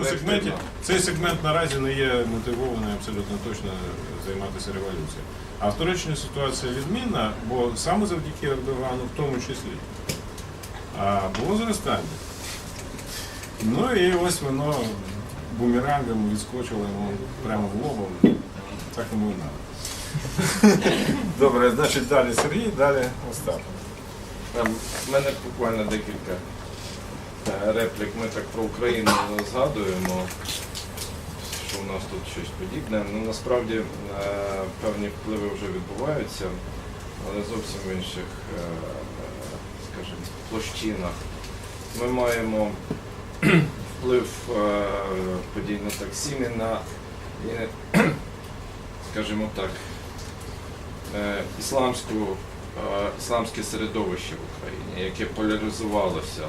У сегменті цей сегмент наразі не є мотивований абсолютно точно займатися революцією. А в Туреччині ситуація відмінна, бо саме завдяки Ердогану в тому числі. Було зростання. Ну і ось воно бумерангом відскочило йому прямо в лобом. Так йому і треба. Добре, значить далі Сергій, далі Остап. В мене буквально декілька реплік. Ми так про Україну згадуємо, що у нас тут щось подібне. Ну насправді е, певні впливи вже відбуваються, але зовсім в інших, е, скажімо, площинах. Ми маємо вплив е, подій на таксімі на, скажімо так, ісламську, ісламське середовище в Україні, яке поляризувалося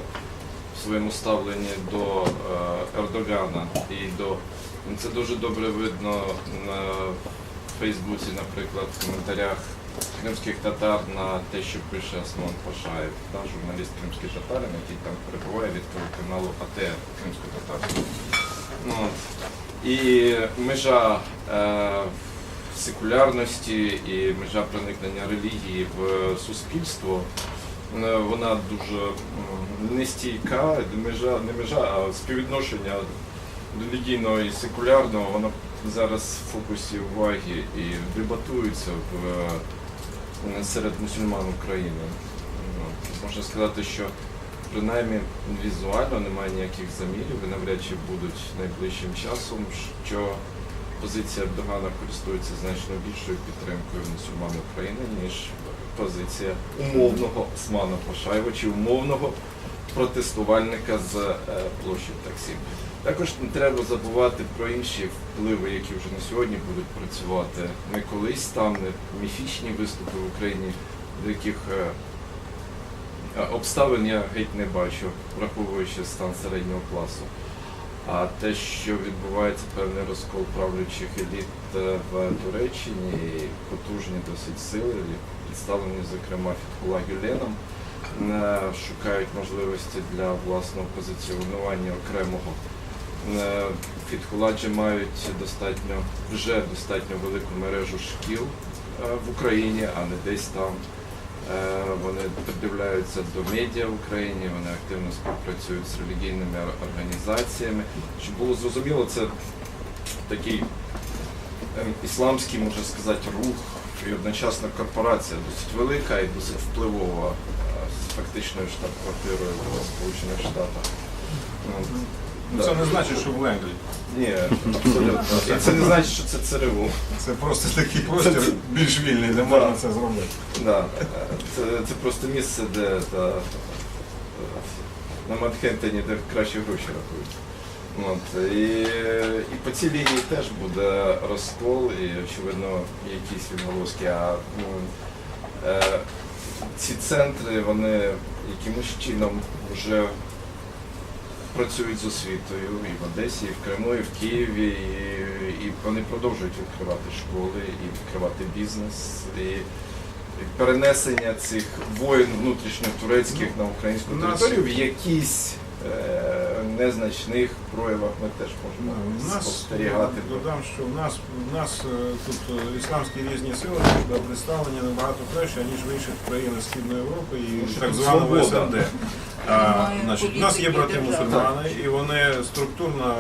своєму ставленні до е, Ердогана і до це дуже добре видно на Фейсбуці, наприклад, в коментарях кримських татар на те, що пише Осман Пашаєв, та, журналіст кримський татарин, який там перебуває від телеканалу АТР кримсько-татарського. Ну, і межа е, секулярності і межа проникнення релігії в суспільство, вона дуже нестійка, межа, не межа, а співвідношення релігійного і секулярного, воно зараз в фокусі уваги і дебатується в, е, серед мусульман України. Можна сказати, що принаймні візуально немає ніяких замірів і навряд чи будуть найближчим часом, що позиція Ердогана користується значно більшою підтримкою мусульман України, ніж позиція умовного Османа Пашаєва чи умовного протестувальника з е, площі Таксім. Також не треба забувати про інші впливи, які вже на сьогодні будуть працювати. Не колись там не міфічні виступи в Україні, до яких е, е, обставин я геть не бачу, враховуючи стан середнього класу. А те, що відбувається певний розкол правлячих еліт е, в Туреччині, і потужні досить сили, представлені, зокрема, Фітхула Гюленом, е, шукають можливості для власного позиціонування окремого. Е, Фітхуладжі мають достатньо вже достатньо велику мережу шкіл е, в Україні, а не десь там. Е, Вони придивляються до медіа в Україні, вони активно співпрацюють з релігійними організаціями. Щоб було зрозуміло, це такий ем, ісламський, можна сказати, рух і одночасно корпорація досить велика і досить впливова е, з фактичною штаб-квартирою в Сполучених Штатах. Ну. Це не значить, що в Ленглі. Ні, абсолютно. І це не значить, що це ЦРУ. Це просто такий простір більш вільний, де можна це зробити. Да. Це, це просто місце, де та, на Манхеттені, де кращі гроші рахують. От. І, і по цій лінії теж буде розкол, і очевидно якісь відголоски. А ну, е, ці центри, вони якимось чином вже працюють з освітою і в Одесі, і в Криму, і в Києві, і, і вони продовжують відкривати школи і відкривати бізнес. І, перенесення цих воїн внутрішньотурецьких на українську територію в якісь незначних проявах ми теж можемо Ну, У нас спостерігати. додам, що в нас у нас е, тут е, ісламські різні сили е, представлені набагато краще, ніж в інших країнах Східної Європи і так тут званого. СНД. А, значить, у нас є брати мусульмани, і вони структурно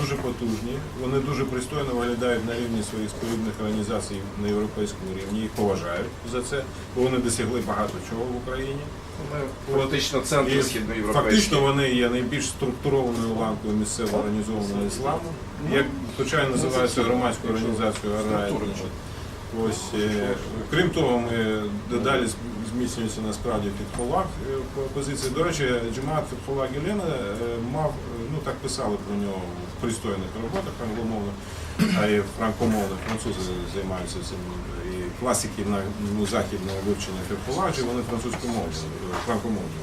дуже потужні, вони дуже пристойно виглядають на рівні своїх спорідних організацій на європейському рівні, їх поважають за це, бо вони досягли багато чого в Україні. Ми фактично центр східноєвропейський. Фактично вони є найбільш структурованою ланкою місцево організованого ісламу, як звичайно називається громадською організацією Арай. Ось е, крім того, ми дедалі зміцнюється насправді Фітхолах е, по позиції. До речі, Джемат Фітхолах Гелена е, мав, е, ну так писали про нього в пристойних роботах англомовних, а і франкомовних французи займаються цим і класики на ну, західного вивчення Фітхоладжі, вони французькомовні, франкомовні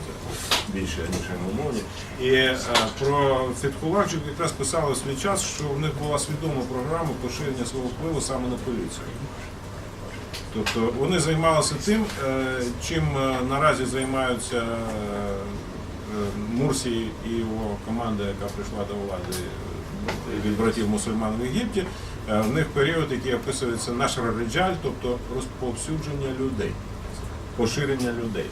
більше ніж англомовні. І е, про Фітхоладжі якраз писали свій час, що в них була свідома програма поширення свого впливу саме на поліцію. Тобто вони займалися тим, е, чим е, наразі займаються е, Мурсі і його команда, яка прийшла до влади від братів мусульман в Єгипті, е, в них період, який описується наш рариджаль, тобто розповсюдження людей, поширення людей.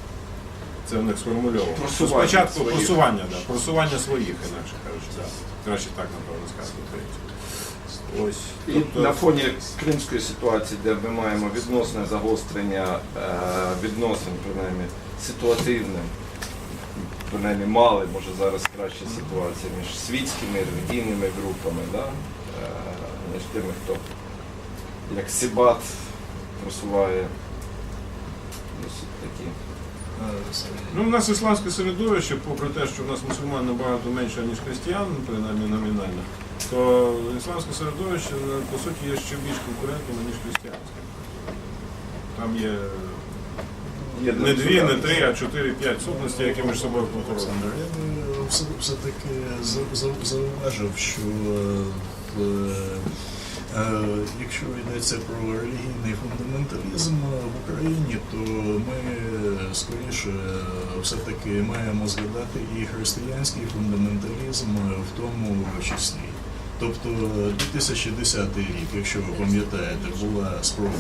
Це в них сформульовано. Просування Спочатку своїх. просування, да, просування своїх, інакше кажучи, да. краще так, напевно, сказати українською. Ось. І Тобто, на фоні кримської ситуації, де ми маємо відносне загострення е, відносин, принаймні ситуативне, принаймні мали, може зараз краща ситуація між світськими релігійними групами, да? е, ніж тими, хто як Сібат просуває досить такі. Ну, у нас ісламське середовище, попри те, що в нас мусульман набагато менше, ніж християн, принаймні номінально, то ісламське середовище, е, по суті, є ще більш конкурентним, ніж християнське. Там Є не дві, не три, а чотири, п'ять сутностей, які між собою конкурують. Олександр, я би все, за- зауважив, що е, е, якщо йдеться про релігійний фундаменталізм в Україні, то ми скоріше все-таки маємо згадати і християнський фундаменталізм в тому числі. Тобто 2010 рік, якщо ви пам'ятаєте, була спроба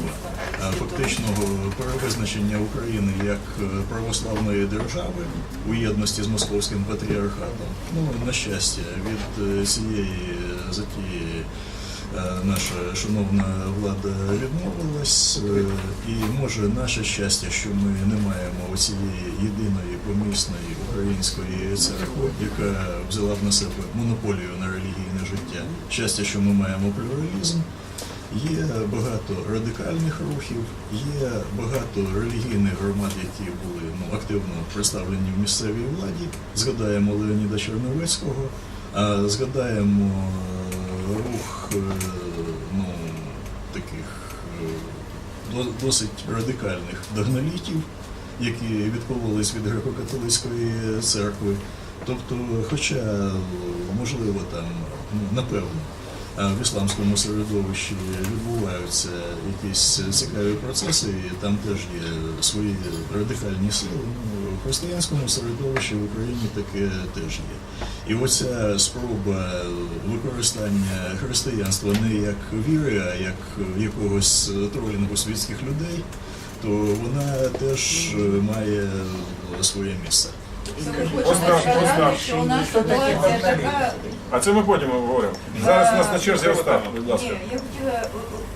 е, фактичного перевизначення України як е, православної держави у єдності з московським патріархатом. Ну, на щастя, від е, цієї затії е, наша шановна влада відмовилась, е, і може наше щастя, що ми не маємо цієї єдиної помісної української церкви, яка взяла б на себе монополію на життя. Щастя, що ми маємо плюралізм. Є багато радикальних рухів, є багато релігійних громад, які були ну, активно представлені в місцевій владі. Згадаємо Леоніда Черновецького, згадаємо е, рух е, ну, таких е, досить радикальних догналітів, які відховувались від греко-католицької церкви. Тобто, хоча, можливо, там, напевно, в ісламському середовищі відбуваються якісь цікаві процеси, і там теж є свої радикальні сили. Ну, в християнському середовищі в Україні таке теж є. І оця спроба використання християнства не як віри, а як якогось тролінгу світських людей, то вона теж має своє місце. У нас ситуація така. А це ми потім обговоримо. Зараз у нас на черзі Остап, будь Ні, ласка. я хотіла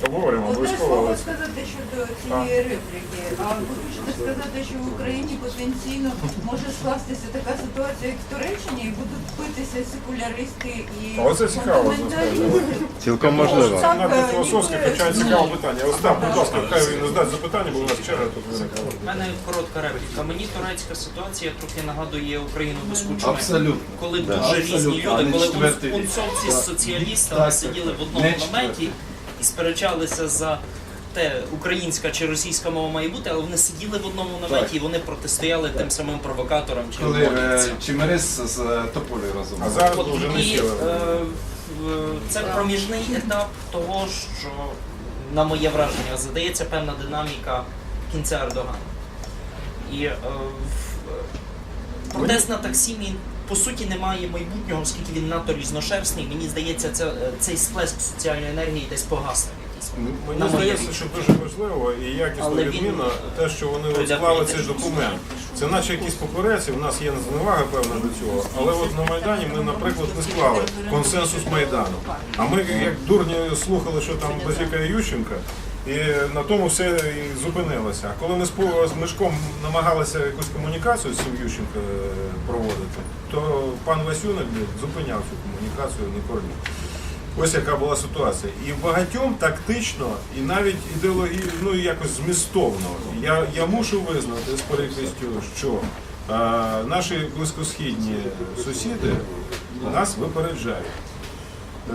Обговоримо одне обов'язково. слово сказати щодо цієї репліки. А ви хочете сказати, що в Україні потенційно може скластися така ситуація, як в Туреччині, і будуть битися секуляристи і оце цікаво, фундаменталісти? Цілком можливо. Так, е, філософське, хоча й цікаве питання. Остап, будь ласка, хай він задасть запитання, бо у нас черга тут виникла. У мене коротка репліка. Мені турецька ситуація трохи нагадує Україну без кучми. Абсолютно. Коли дуже різні абсолютно. Люди, коли четвертий рік. унцовці з соціалістами сиділи в одному Не четвертий. І сперечалися за те, українська чи російська мова має бути, але вони сиділи в одному наметі і вони протистояли тим самим провокаторам чи Коли е. Чимерис з е, Тополею разом. А зараз От вже не і сіли. е, в- це проміжний етап того, що, на моє враження, задається певна динаміка кінця Ердогана. І е, в- протест на таксімі по суті не має майбутнього, оскільки він надто різношерстний. Мені здається, це, е, цей сплеск соціальної енергії десь погасне. Мені На здається, що дуже важливо і якісно він- відмінно те, що вони Прийде склали цей документ. Це наче якісь папіреці, в нас є зневага певна до цього. Але от на Майдані ми, наприклад, не склали консенсус Майдану. А ми як дурні слухали, що там базікає Ющенка, і на тому все і зупинилося. А коли ми з з Мишком намагалися якусь комунікацію з цим Ющенка е, проводити, то пан Васюник зупиняв цю комунікацію на корні. Ось яка була ситуація. І багатьом тактично, і навіть ідеологічно, ну якось змістовно. Я, я мушу визнати з прикрістю, що е, наші близькосхідні сусіди нас випереджають.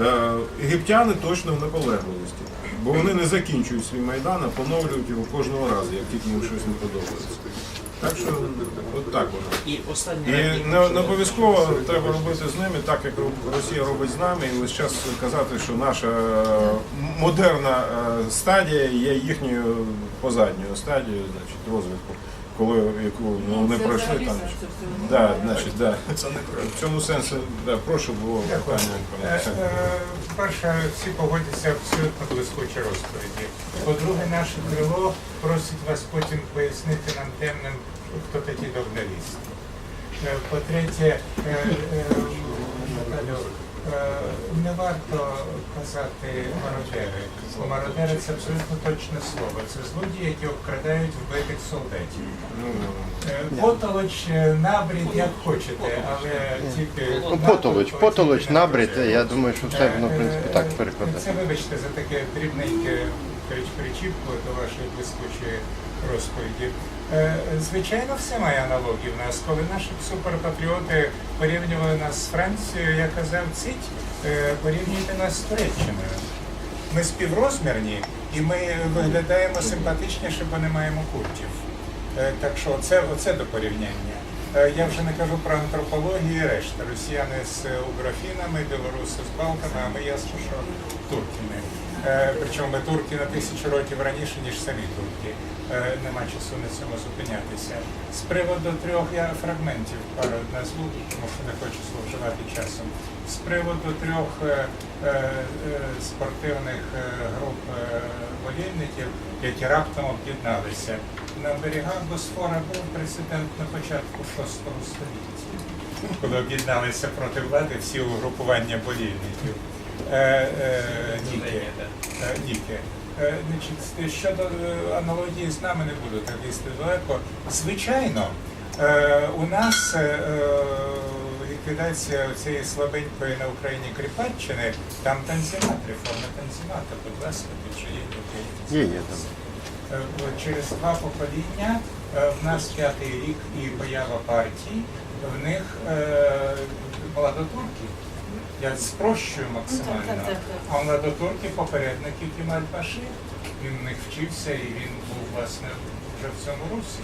Е, єгиптяни точно в наполегливості, бо вони не закінчують свій майдан, а поновлюють його кожного разу, як тільки їм щось не подобається. Так що от так воно. І не, не обов'язково треба робити з ними так, як Росія робить з нами, і весь час казати, що наша е, модерна е, стадія є їхньою позадньою стадією, значить, розвитку, коли яку ну, вони Це пройшли там. Да, значить, да. Це не В цьому сенсі, да, прошу було питання. пане Е, е, по-перше, всі погодяться абсолютно блискучі розповіді. По-друге, наше крило просить вас потім пояснити нам темним, хто такі довнолісті. Е, По-третє, е, е, е, не варто казати мародери. Мародери це абсолютно точне слово. Це злодії, які обкрадають вбитих солдатів. Ну, Е, Потолоч, е, набрід, як хочете, але тільки... Ну, потолоч, потолоч, набрид, я думаю, що все воно, в принципі, так Це вибачте за таке дрібненьке прич- причіпку до вашої блискучої розповіді. Е, Звичайно, все має аналогії в нас. Коли наші суперпатріоти порівнювали нас з Францією, я казав, цить, е, порівнюйте нас з Туреччиною. Ми співрозмірні і ми виглядаємо симпатичніше, бо не маємо культів. Е, Так що оце, оце до порівняння. Я вже не кажу про антропологію і решта. Росіяни з угрофінами, білоруси з балками, а ми ясно, що турками. Е, Причому ми турки на тисячу років раніше, ніж самі турки. Е, Нема часу на цьому зупинятися. З приводу трьох я фрагментів пару назву, тому що не хочу зловживати часом. З приводу трьох е, спортивних груп волільників, які раптом об'єдналися. На берегах Босфора був прецедент на початку VI століття, коли об'єдналися проти влади всі угрупування болільників. Е, е, Е, Значить, щодо е, аналогії з нами не буду так їсти далеко. Звичайно, е, у нас ліквідація цієї слабенької на Україні Кріпаччини, там танзімат, реформа танзімата, будь ласка, тут же є Є, є там. Через два покоління в нас п'ятий рік і поява партій, в них молодотурки. Я спрощую максимально. А младотурки попередники Кемаль Паши. Він в них вчився і він був власне вже в цьому русі.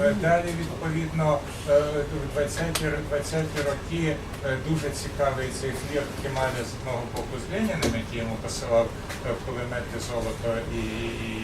Е, Далі, відповідно, е, в 20-ті 20-ті роки е, дуже цікавий цей флір Кемаля з одного боку з Леніним, який йому посилав е, кулемети золото і, і,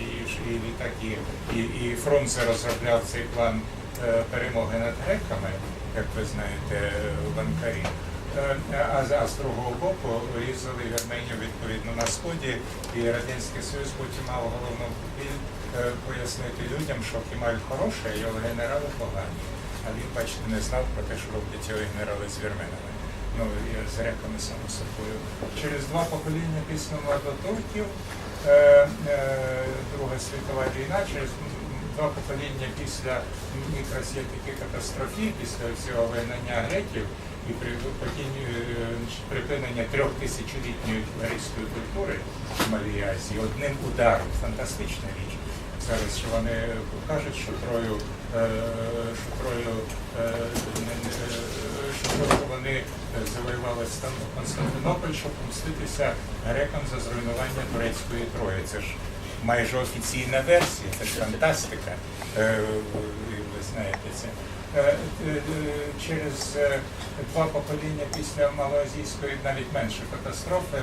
і, і літаки. І, і Фрунзе розробляв цей план е, перемоги над греками, як ви знаєте, в Анкарі. Е, А з, а з другого боку різали вірменів відповідно на сході, і Радянський Союз потім мав головну біль е, пояснити людям, що Кемаль хороший, а його генерали погані. А він, бачите, не знав про те, що роблять його генерали з вірменами. Ну, і з греками само собою. Через два покоління після младотурків, е, е, Друга світова війна, через два покоління після мікросвітики катастрофі, після цього вигнання греків і е, припинення трьохтисячолітньої арійської культури в Малій Азії одним ударом. Фантастична річ. Зараз що вони кажуть, що Трою, е, що Трою, е, що Трою вони завоювали Константинополь, щоб помститися грекам за зруйнування турецької Трої. Це ж майже офіційна версія, це ж фантастика. Ви знаєте це. Е, е, Через е, два покоління після малоазійської, навіть менше катастрофи,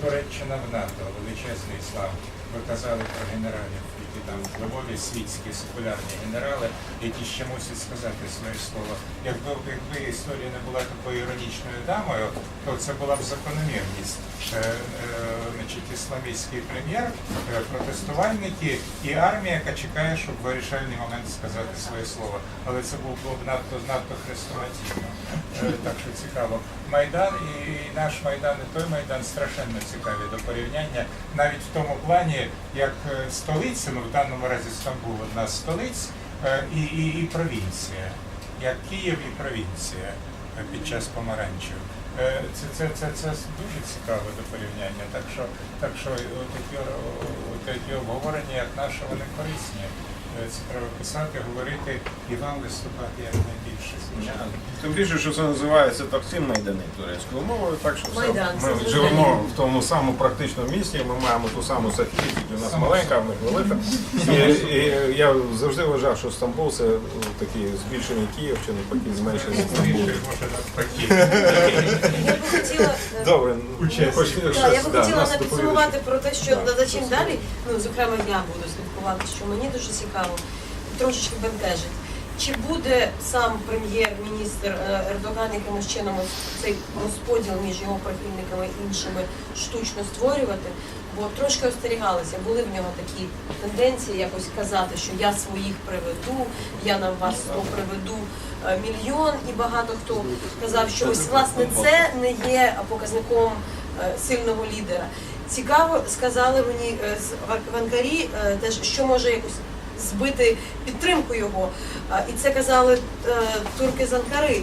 Туреччина в НАТО, величезний слав. Ви казали про генералів, там впливові світські секулярні генерали, які ще мусять сказати своє слово. Якби, якби історія не була такою іронічною дамою, то це була б закономірність. Е, е, значить, ісламістський прем'єр, е, протестувальники і армія, яка чекає, щоб вирішальний момент сказати своє слово. Але це було б надто надто хрестоматійно. Е, Так що цікаво. Майдан і, і наш майдан, і той майдан страшенно цікаві до порівняння, навіть в тому плані, як е, столиця, ну даному разі Стамбул одна з столиць, е, і, і, і провінція, як Київ і провінція е, під час помаранчів. Е, Це, це, це, це дуже цікаве до порівняння. Так що, так що такі, такі обговорення, як наше, вони корисні. Це треба писати, говорити і вам виступати як найбільше. Тим більше, що це називається Таксим Майдани турецькою мовою, так що все, Майдан, це ми живемо в тому самому практичному місці, ми маємо ту саму Софію, у нас маленька, а в них велика. І, і я завжди вважав, що Стамбул це такий збільшений Київщини, потім зменшений Стамбул. Навпаки. Я би хотіла е, Добре, хоч щось, я би да, хотіла нас не підсумувати про те, що за чим далі. Ну, зокрема, я буду слідкувати, що мені дуже цікаво, трошечки бентежить. Чи буде сам прем'єр-міністр е, Ердоган якимось чином цей розподіл між його прихильниками і іншими штучно створювати? Бо трошки остерігалися, були в нього такі тенденції якось казати, що я своїх приведу, я на вас приведу е, мільйон, і багато хто казав, що ось власне це не є показником е, сильного лідера. Цікаво сказали мені з в- в Анкарі е, теж, що може якось збити підтримку його. І це казали е, турки з Анкари,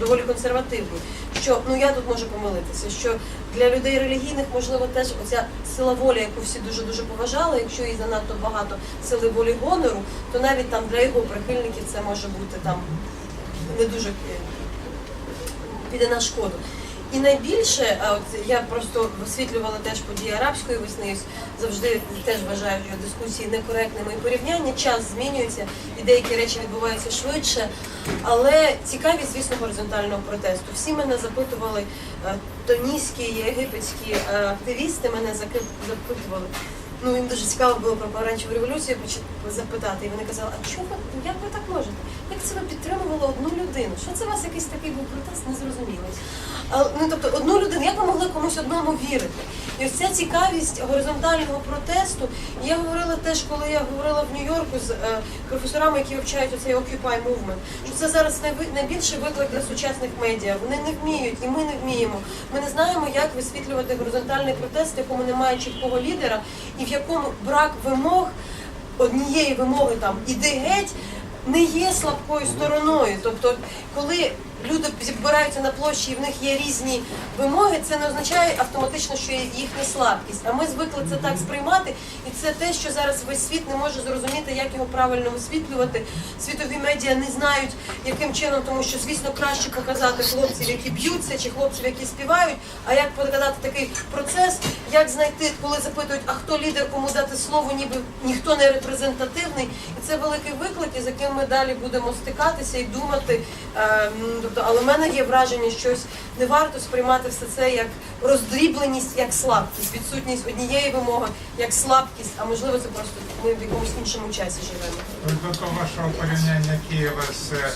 доволі консервативні. Що ну я тут можу помилитися, що для людей релігійних можливо теж оця сила волі, яку всі дуже дуже поважали. Якщо їй занадто багато сили волі гонору, то навіть там для його прихильників це може бути там не дуже е, піде на шкоду. І найбільше, а от я просто висвітлювала теж події арабської весни, завжди теж вважаю, що дискусії некоректними і порівняння, час змінюється, і деякі речі відбуваються швидше. Але цікавість, звісно, горизонтального протесту. Всі мене запитували, е, тунісські, єгипетські е, активісти мене запитували. Ну, їм дуже цікаво було про помаранчеву революцію запитати. І вони казали, а чого як ви так можете? Як це ви підтримували одну людину? Що це у вас якийсь такий був протест незрозумілий? Ну, тобто, одну людину, як ви могли комусь одному вірити? І ось ця цікавість горизонтального протесту. Я говорила теж, коли я говорила в Нью-Йорку з е, професорами, які вивчають оцей Occupy Movement, що це зараз найбільший виклик для сучасних медіа. Вони не вміють, і ми не вміємо. Ми не знаємо, як висвітлювати горизонтальний протест, в якому немає чіткого лідера, і в якому брак вимог однієї вимоги там іди геть. Не є слабкою стороною. Тобто, коли люди збираються на площі і в них є різні вимоги, це не означає автоматично, що їхня слабкість. А ми звикли це так сприймати, і це те, що зараз весь світ не може зрозуміти, як його правильно висвітлювати. Світові медіа не знають, яким чином, тому що, звісно, краще показати хлопців, які б'ються, чи хлопців, які співають. А як показати такий процес, як знайти, коли запитують, а хто лідер, кому дати слово, ніби ніхто не репрезентативний. І це великий виклик, із яким ми далі будемо стикатися і думати. Тобто, але в мене є враження, що не варто сприймати все це як роздрібленість, як слабкість, відсутність однієї вимоги, як слабкість, а можливо, це просто ми в якомусь іншому часі живемо. До того вашого порівняння Києва з е,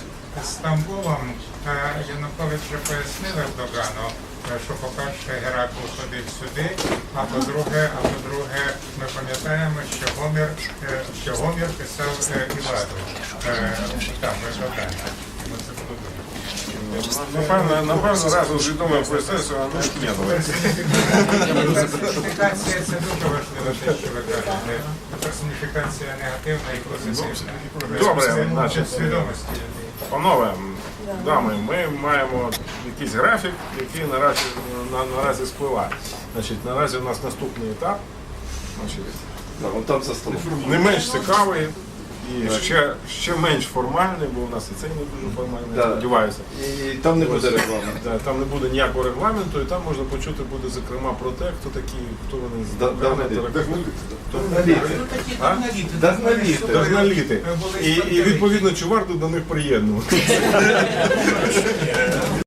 Стамбулом, е, Янукович вже пояснив Ердогану, е, що, по-перше, Геракл ходив сюди, а по-друге, а по-друге, ми пам'ятаємо, що Гомір, що Гомір писав Іладу. Там. Ми це подумали. Напевно, напевно, разом з відомим професором Анушкіновим. Персоніфікація це дуже важливо, те, що ви кажете. Персоніфікація негативна і позитивна. Добре, Це значить, свідомості. Панове, дами, ми маємо якийсь графік, який наразі, на, наразі спливає. Значить, наразі у нас наступний етап. Значить, Да, там за столом. не менш цікавий і ще, ще менш формальний, бо у нас і цей не дуже формальний, Да. я сподіваюся. І там не буде реклами. Да, Там не буде ніякого регламенту, і там можна почути буде зокрема про те, хто такі, хто вони Дагналіти. Дагналіти. І, і відповідно, чи варто до них приєднуватися.